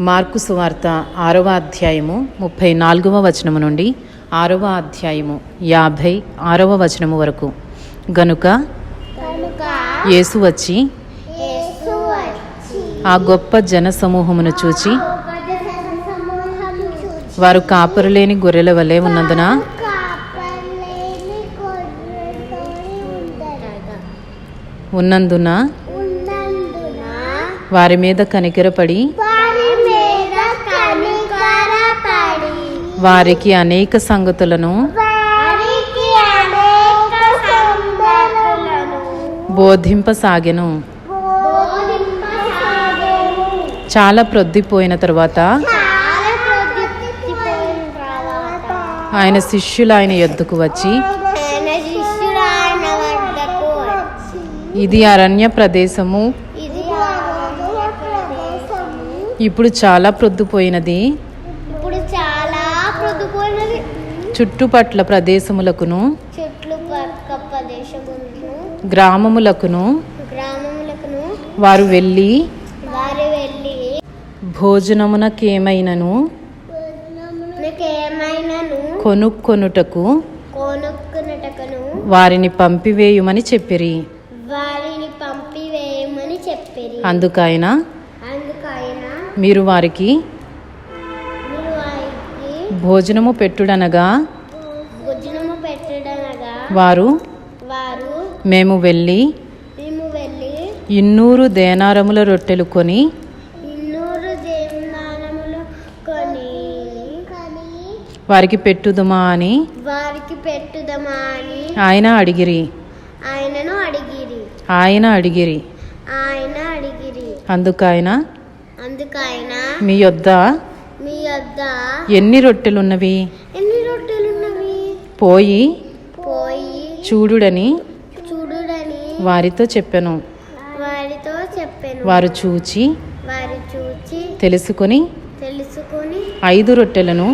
Mark సువార్త ఆరవ అధ్యాయము ముప్పై నాలుగవ వచనము నుండి ఆరవ అధ్యాయము యాభై ఆరవ వచనము వరకు. గనుక యేసు వచ్చి ఆ గొప్ప జన సమూహమును చూచి వారు కాపరులేని గొర్రెల వలె ఉన్నందున ఉన్నందున వారి మీద కనికరపడి వారికి అనేక సంగతులను. బోధింపసాగెను. చాలా ప్రొద్దిపోయిన తరువాత ఆయన శిష్యులు ఆయన యొద్దకు వచ్చి ఇది అరణ్య ప్రదేశము. ఇప్పుడు చాలా ప్రొద్దుపోయినది ఇప్పుడు చాలా ప్రొద్దుపోయినది చుట్టుపట్ల ప్రదేశములకును గ్రామములకును వారు వెళ్ళి భోజనమునకేమైనను ఏమైనాను కొనుక్కొనుటకు వారిని పంపివేయుమని చెప్పిరి. వారిని పంపివేయమని చెప్పిరి. అందుకైన మీరు వారికి భోజనము పెట్టుడనగా? భోజనము పెట్టడనగా వారు? వారు మేము వెళ్ళి మేము వెళ్ళి ఇన్నూరు దేనారముల రొట్టెలు కొని ఇన్నూరు దేవనానములు కొని వారికి పెట్టుదుమా అని వారికి పెట్టుదమా అని ఆయన అడిగిరి. ఆయనను అడిగిరి. ఆయన అడిగిరి. ఆయన అడిగిరి. అందుకైన అందుకు ఆయన మీ యొద్ద మీ వద్ద ఎన్ని రొట్టెలున్నవి? ఎన్ని రొట్టెలున్నవి? పోయి పోయి చూడుడని చూడుడని వారితో చెప్పెను. వారితో చెప్పాను. వారు చూచి వారు చూచి తెలుసుకొని తెలుసుకొని ఐదు రొట్టెలను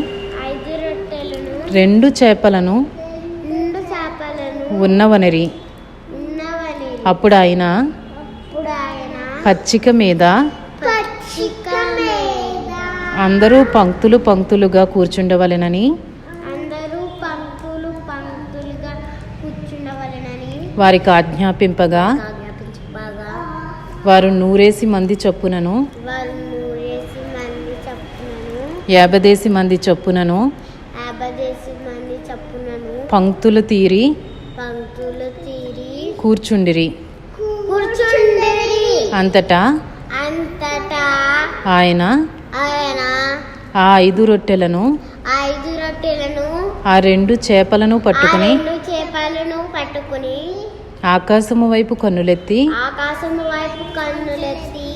ఐదు రొట్టెలను రెండు చేపలను రెండు చేపలను ఉన్నవనరి. ఉన్నవని అప్పుడు ఆయన పచ్చిక మీద అందరూ పంక్తులు పంక్తులుగా కూర్చుండవలెనని? వారికి ఆజ్ఞాపింపగా? వారు నూరేసి మంది చొప్పునను? నూరేసి మంది చప్పునను? యాభదేసి మంది పంక్తులు తీరి? కూర్చుండిరి. అంతటా? ఆయన ఆయన ఆ ఐదు రొట్టెలను ఐదు రొట్టెలను ఆ రెండు చేపలను ఆ పట్టుకుని రెండు చేపలను పట్టుకుని ఆకాశము వైపు కన్నులెత్తి ఆకాశం వైపు కన్నులెత్తి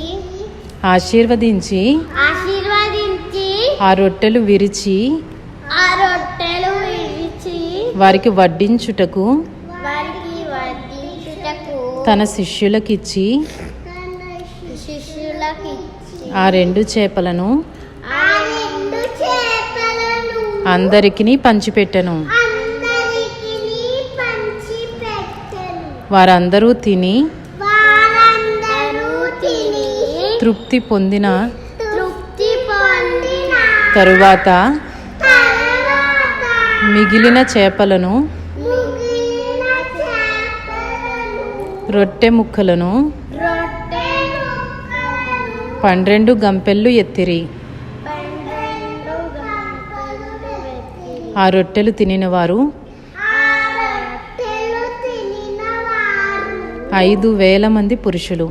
ఆశీర్వదించి ఆశీర్వదించి ఆ రొట్టెలు విరిచి ఆ రొట్టెలు విరిచి వారికి వడ్డించుటకు వారికి వడ్డించుటకు తన శిష్యులకిచ్చి శిష్యులకు ఇచ్చి ఆ రెండు చేపలను అందరికీ పంచిపెట్టెను. వారందరూ తిని తృప్తి పొందిన తరువాత మిగిలిన చేపలను రొట్టె ముక్కలను పన్నెండు గంపెళ్ళు ఎత్తిరి. ఆ రొట్టెలు తినిన వారు ఆ రొట్టెలు తినిన వారు ఐదు వేల మంది పురుషులు.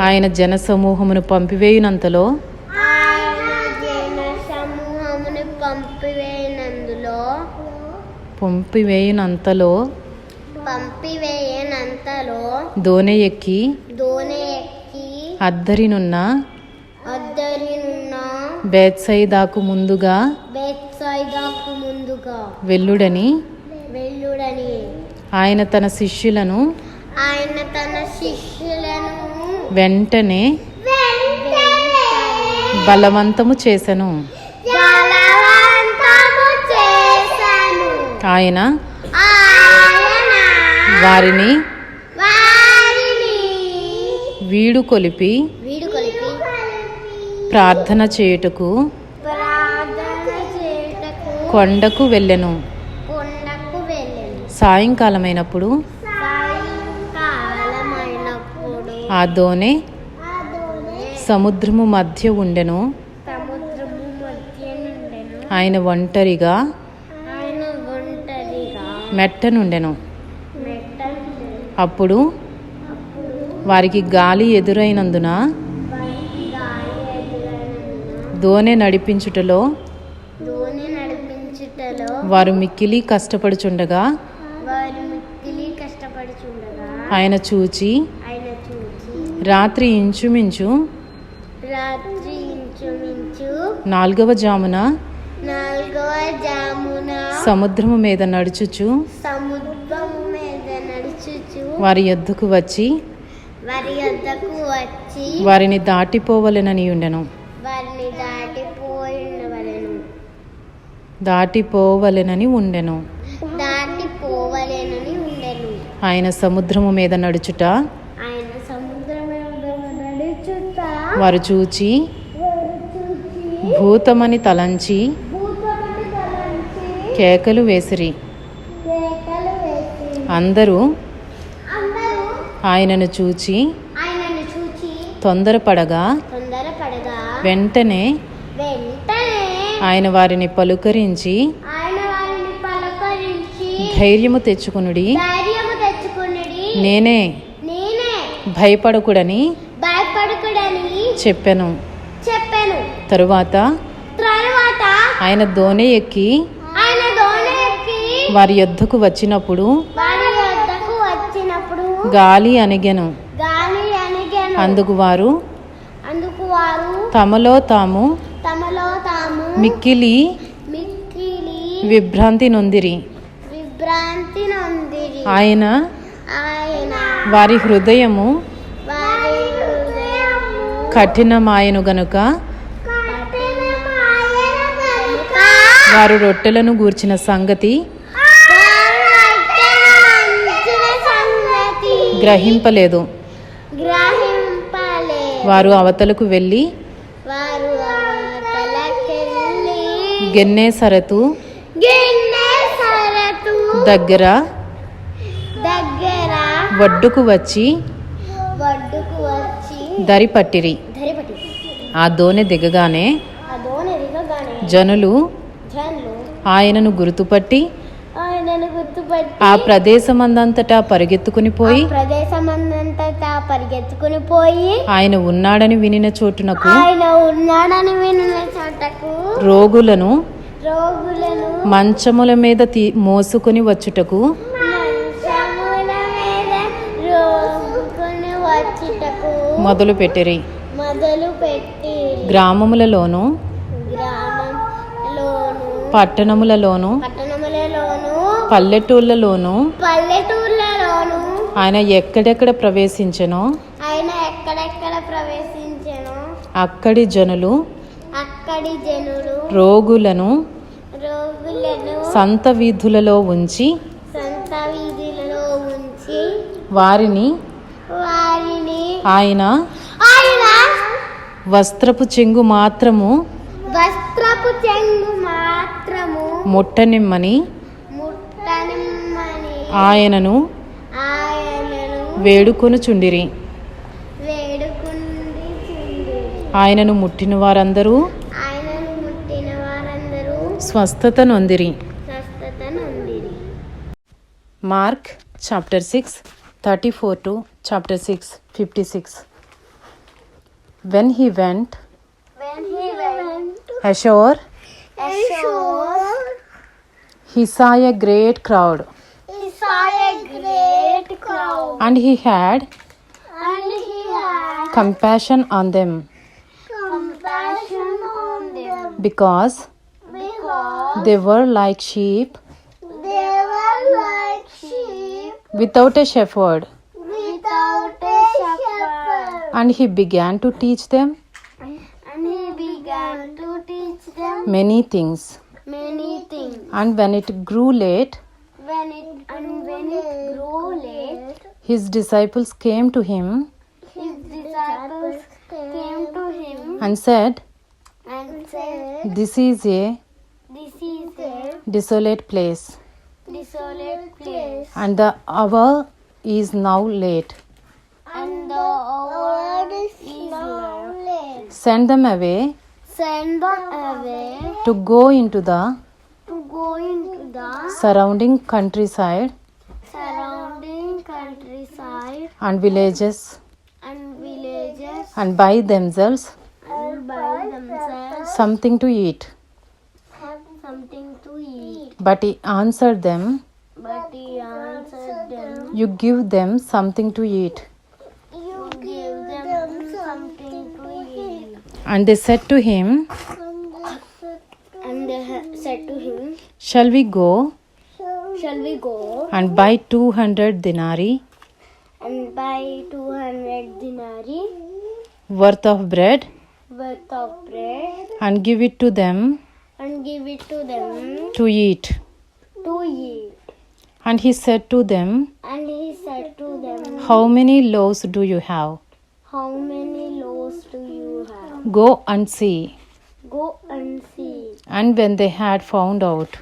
ఆయన జనసమూహమును పంపివేయునంతలో పంపివేయునంతలో పంపివేయనంతలో దోనె ఎక్కి అద్దరినున్న బేత్సైదాకు ముందుగా వెళ్ళుడని వెళ్ళుడని ఆయన తన శిష్యులను ఆయన తన శిష్యులను వెంటనే బలవంతము చేసెను. చేశాను ఆయన వారిని వీడు కొలిపి ప్రార్థన చేయుటకు కొండకు వెళ్ళెను. సాయంకాలమైనప్పుడు ఆ దోణె సముద్రము మధ్య ఉండెను. ఆయన ఒంటరిగా మెట్టనుండెను మెట్ట అప్పుడు వారికి గాలి ఎదురైనందున దోణె నడిపించుటలో వారు మిక్కిలి కష్టపడుచుండగా ఆయన చూచి రాత్రి ఇంచుమించు నాలుగవ జామున నాలుగవ జామున సముద్రము మీద నడుచుచు సముద్రము మీద నడుచుచు వారి యొద్దకు వచ్చి వారి వద్దకు వచ్చి వారిని దాటిపోవలెనని ఉండెను. వారిని దాటిపోయినవలను. దాటిపోవలెనని ఉండెను. దాటిపోవలేనని ఉండెను. ఆయన సముద్రము మీద నడుచుట ఆయన సముద్రం మీద నడుచుట వారు చూచి భూతమని తలంచి కేకలు వేసిరి. అందరూ ఆయనను చూచి తొందరపడగా వెంటనే ఆయన వారిని పలుకరించి ధైర్యము తెచ్చుకునుడి. నేనే భయపడకుడని చెప్పెను. చెప్పాను. తరువాత ఆయన దోణె ఎక్కి వారి యొద్దకు వచ్చినప్పుడు గాలి అణిగెను గాలి అందుకు వారు అందుకు వారు తమలో తాము తమలో తాము మిక్కిలి మిక్కిలి విభ్రాంతి నొందిరి. విభ్రాంతి నొందిరి. ఆయన ఆయన వారి హృదయము వారి హృదయము కఠినమాయను గనుక వారు రొట్టెలను గూర్చిన సంగతి వారు రక్షణ సంగతి గ్రహింపలేదు. గ్రహింపలే వారు అవతలకు వెళ్ళి గిన్నె సరతు దగ్గర ఒడ్డుకు వచ్చి దరి పట్టిరి. ఆ దోణె దిగగానే జనులు ఆయనను గుర్తుపట్టి గుర్తుపట్టి ఆ ప్రదేశమందంతటా పరిగెత్తుకుని పోయి ఆ ప్రదేశమందంతటా పరిగెత్తుకుని పోయి ఆయన ఉన్నాడని వినిన చోటునకు ఆయన ఉన్నాడని వినిన చోటకు రోగులను రోగులను మంచముల మీద మోసుకొని వచ్చుటకు మొదలు పెట్టిరి. మొదలు పెట్టి గ్రామములలోను పట్టణములలోను పల్లెటూళ్ళలోను పల్లెటూర్లలోను ఆయన ఎక్కడెక్కడ ప్రవేశించెనో ఆయన ఎక్కడెక్కడ ప్రవేశించెను అక్కడి జనులు అక్కడి జనులు రోగులను రోగులను సంత వీధులలో ఉంచి సంత వీధులలో ఉంచి వారిని వారిని ఆయన ఆయన వస్త్రపు చెంగు మాత్రము వస్త్రపు చెంగు మాత్రము ముట్టనిమ్మని ఆయనను వేడుకొనుచుండిరి. ఆయనను ముట్టిన వారందరూ స్వస్థత నొందిరి. Mark chapter six thirty four to chapter six fifty six. When he went he saw a great crowd. And he had and he had compassion on them. compassion on them. Because because they were like sheep they were like sheep without a shepherd. without a shepherd. and he began to teach them And he began to teach them many things. many things. and when it grew late When it and when it grew late, his disciples came to him his disciples came to him and said, and said, This is a This is a desolate place, desolate place, and the hour is now late. and the hour is now late. Send them away Send them away to go into the to go into the surrounding countryside surrounding countryside and villages. And villages. And buy themselves. And buy themselves. Something to eat. something to eat. But he answered them, But he answered them, You give them something to eat. You give them something to eat. And they said to him, And they said to him, Shall we go? Shall we go? And buy 200 denarii. and buy 200 dinari worth of bread worth of bread and give it to them and give it to them to eat? to eat? And he said to them, And he said to them, How many loaves do you have? How many loaves do you have? Go and see. Go and see. And when they had found out,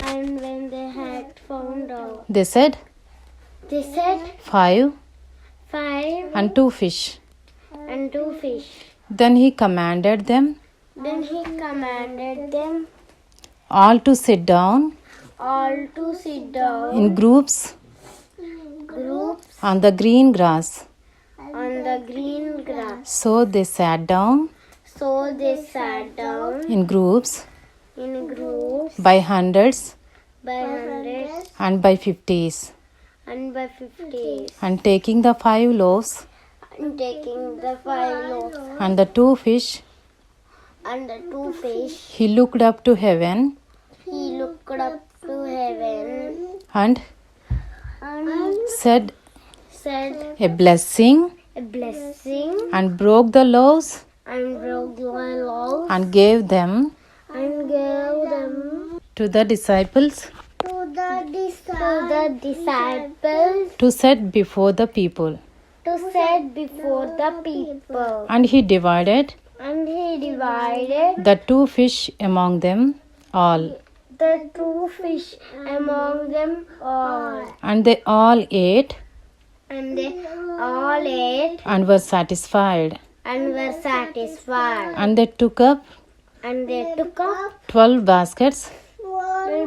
And when they had found out, they said, they said, Five Five and two fish. and two fish. Then he commanded them Then he commanded them all to sit down all to sit down in groups groups on the green grass. on the green grass. So they sat down So they sat down in groups in groups by hundreds by hundreds and by fifties, and by fifties, and taking the five loaves. And taking the five loaves. And the two fish, and the two fish. he looked up to heaven. He looked up to heaven. And and said said a blessing. A blessing. And broke the loaves. And broke the loaves. And gave them and gave them to the disciples to the disciples, to the disciples to set before the people. to set before the people. And he divided And he divided the two fish among them all. the two fish among them all. And they all ate And they all ate and were satisfied. and were satisfied. And they took up And they took up twelve baskets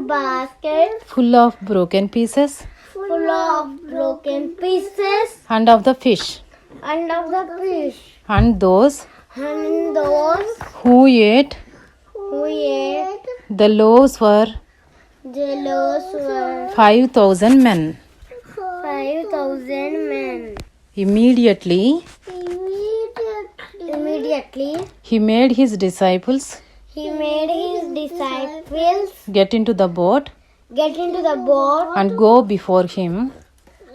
basket. Full of broken pieces. Full of broken pieces. And of the fish. and of the fish. And those. And those. Who ate? Who ate? The loaves were the loaves were five thousand men. five thousand men. Immediately Immediately, he made his disciples. He made his disciples get into the boat get into the boat. and go before him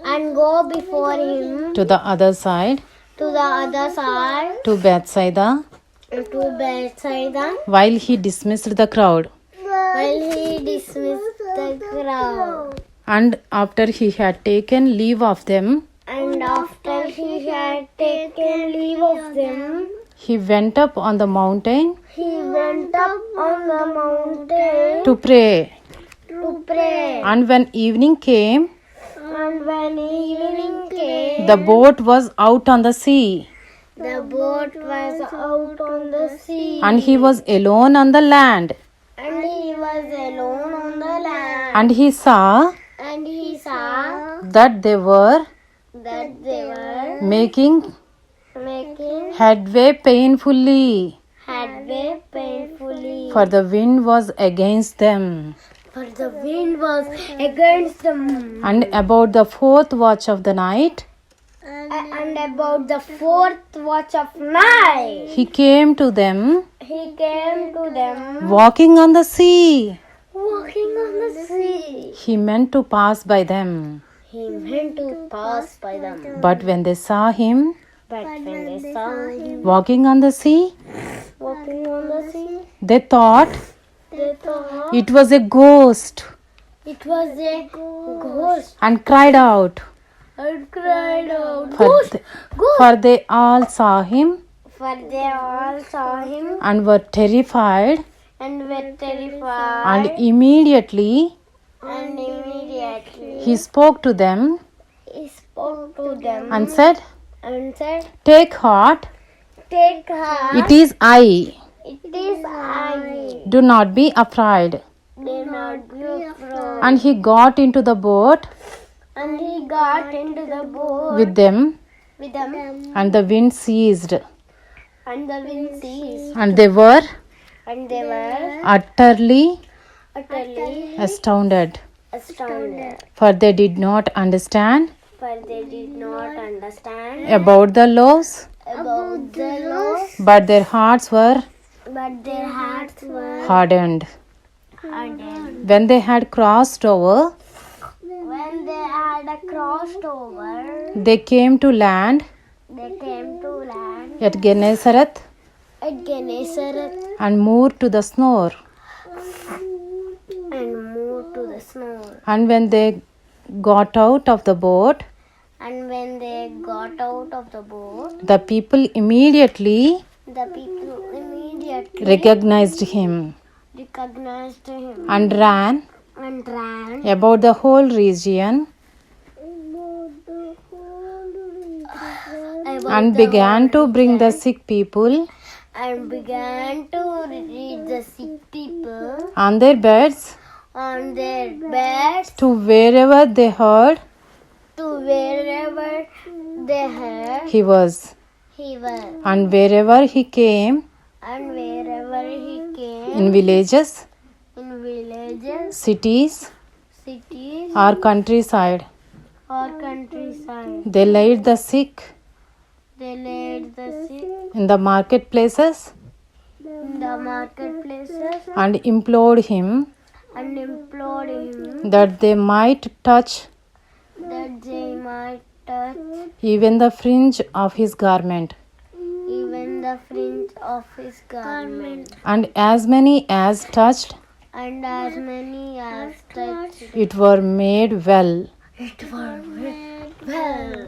and go before him. to the other side. To the other side. To Bethsaida to Bethsaida while he dismissed the crowd. while he dismissed the crowd. And after he had taken leave of them, And after he had taken leave of them, he went up on the mountain he went up on the mountain to pray. to pray. And when evening came, And when evening came, the boat was out on the sea, the boat was out on the sea. and he was alone on the land. And he was alone on the land. And he saw And he saw that they were that they were making making headway painfully, headway painfully. for the wind was against them. For the wind was against them. And about the fourth watch of the night, A- And about the fourth watch of night, he came to them he came to them walking on the sea. walking on the sea. He meant to pass by them. He meant to pass by them. But when they saw him But when they saw him walking on the sea, walking on the sea, they thought they thought it was a ghost it was a ghost and cried out, and cried out. For, Goose, th- goose. for they all saw him For they all saw him and were terrified, and were terrified. and immediately And immediately he spoke to them he spoke to them and said, said, Take heart, Take heart, it is I. it is I. Do not be afraid. Do not be afraid. And he got into the boat And he got into the boat with them, with them, and the wind ceased, and the wind ceased, and they were and they were utterly utterly astounded, astounded, for they did not understand for they did not understand about the laws, about the laws, but their hearts were but their hearts were hardened. hardened. When they had crossed over, When they had crossed over, they came to land they came to land at Gennesaret at Gennesaret and moored to the shore. and moved to the snow. And when they got out of the boat, And when they got out of the boat, the people immediately the people immediately recognized him recognized him and ran and ran about the whole region and began to bring the sick people and began to read the sick people on their beds on their beds to wherever they heard to wherever they heard he was. he was. And wherever he came. And wherever he came. In villages, in villages. Cities, cities. Or countryside, or countryside. They laid the sick. They laid the sick. In the marketplaces. In the marketplaces. And implored him. And implored him. That they might touch that they might touch even the fringe of his garment. even the fringe of his garment. And as many as touched And as many as touched it were made well. it were made well.